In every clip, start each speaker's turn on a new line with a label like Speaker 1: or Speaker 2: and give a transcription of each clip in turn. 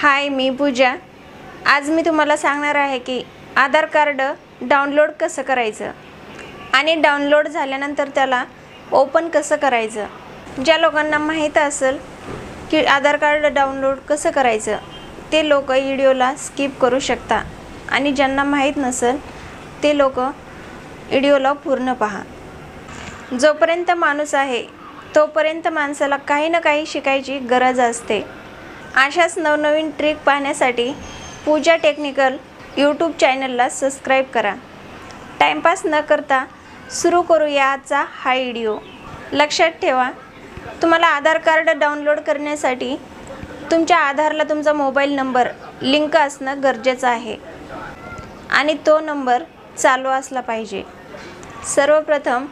Speaker 1: हाय मी पूजा. आज मी तुम्हाला सांगणार आहे की आधार कार्ड डाउनलोड कसं करायचं आणि डाउनलोड झाल्यानंतर त्याला ओपन कसं करायचं? ज्या लोकांना माहीत असेल की आधार कार्ड डाउनलोड कसं करायचं ते लोक व्हिडिओला स्किप करू शकता. आणि ज्यांना माहीत नसेल ते लोक व्हिडिओला पूर्ण पहा. जोपर्यंत माणूस आहे तोपर्यंत माणसाला काही ना काही शिकायची गरज असते. अशाच नवनवीन ट्रिक पाहण्यासाठी पूजा टेक्निकल यूट्यूब चॅनलला सबस्क्राईब करा. टाईमपास न करता सुरू करूया आजचा हा व्हिडिओ लक्षात ठेवा तुम्हाला आधार कार्ड डाउनलोड करण्यासाठी तुमच्या आधारला तुमचा मोबाईल नंबर लिंक असणं गरजेचं आहे. आणि तो नंबर चालू असला पाहिजे. सर्वप्रथम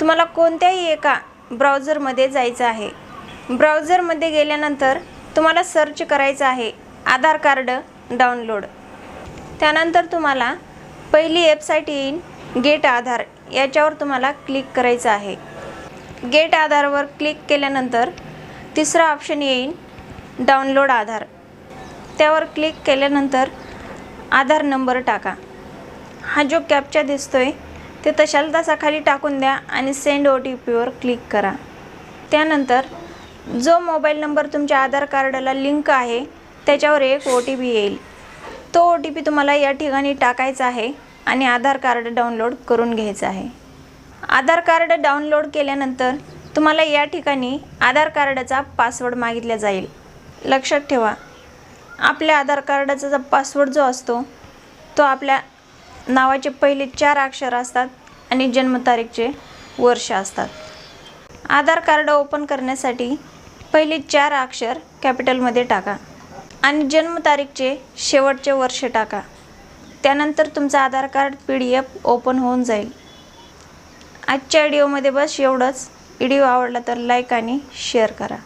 Speaker 1: तुम्हाला कोणत्याही एका ब्राउझरमध्ये जायचं आहे. ब्राउझरमध्ये गेल्यानंतर तुम्हाला सर्च करायचं आहे आधार कार्ड डाउनलोड त्यानंतर तुम्हाला पहिली वेबसाईट येईल गेट आधार. याच्यावर तुम्हाला क्लिक करायचं आहे. गेट आधारवर क्लिक केल्यानंतर तिसरा ऑप्शन येईल डाउनलोड आधार. त्यावर क्लिक केल्यानंतर आधार नंबर टाका. हा जो कॅपचा दिसतोय ते तशाला तसा खाली टाकून द्या आणि सेंड ओ टी पीवर क्लिक करा. त्यानंतर जो मोबाईल नंबर तुमच्या आधार कार्डाला लिंक आहे त्याच्यावर एक ओ टी पी येईल. तो ओ टी पी तुम्हाला या ठिकाणी टाकायचा आहे आणि आधार कार्ड डाउनलोड करून घ्यायचं आहे. आधार कार्ड डाउनलोड केल्यानंतर तुम्हाला या ठिकाणी आधार कार्डाचा पासवर्ड मागितला जाईल. लक्षात ठेवा. आपल्या आधार कार्डाचा जो पासवर्ड जो असतो तो आपल्या नावाचे पहिले चार अक्षर असतात आणि जन्मतारीखचे वर्ष असतात. आधार कार्ड ओपन करण्यासाठी पहिले चार अक्षर कॅपिटलमध्ये टाका आणि जन्मतारीखचे शेवटचे वर्ष टाका. त्यानंतर तुमचं Aadhaar card P D F open होऊन जाईल. आजच्या व्हिडिओमध्ये बस एवढंच. व्हिडिओ आवडला तर लाईक आणि शेअर करा.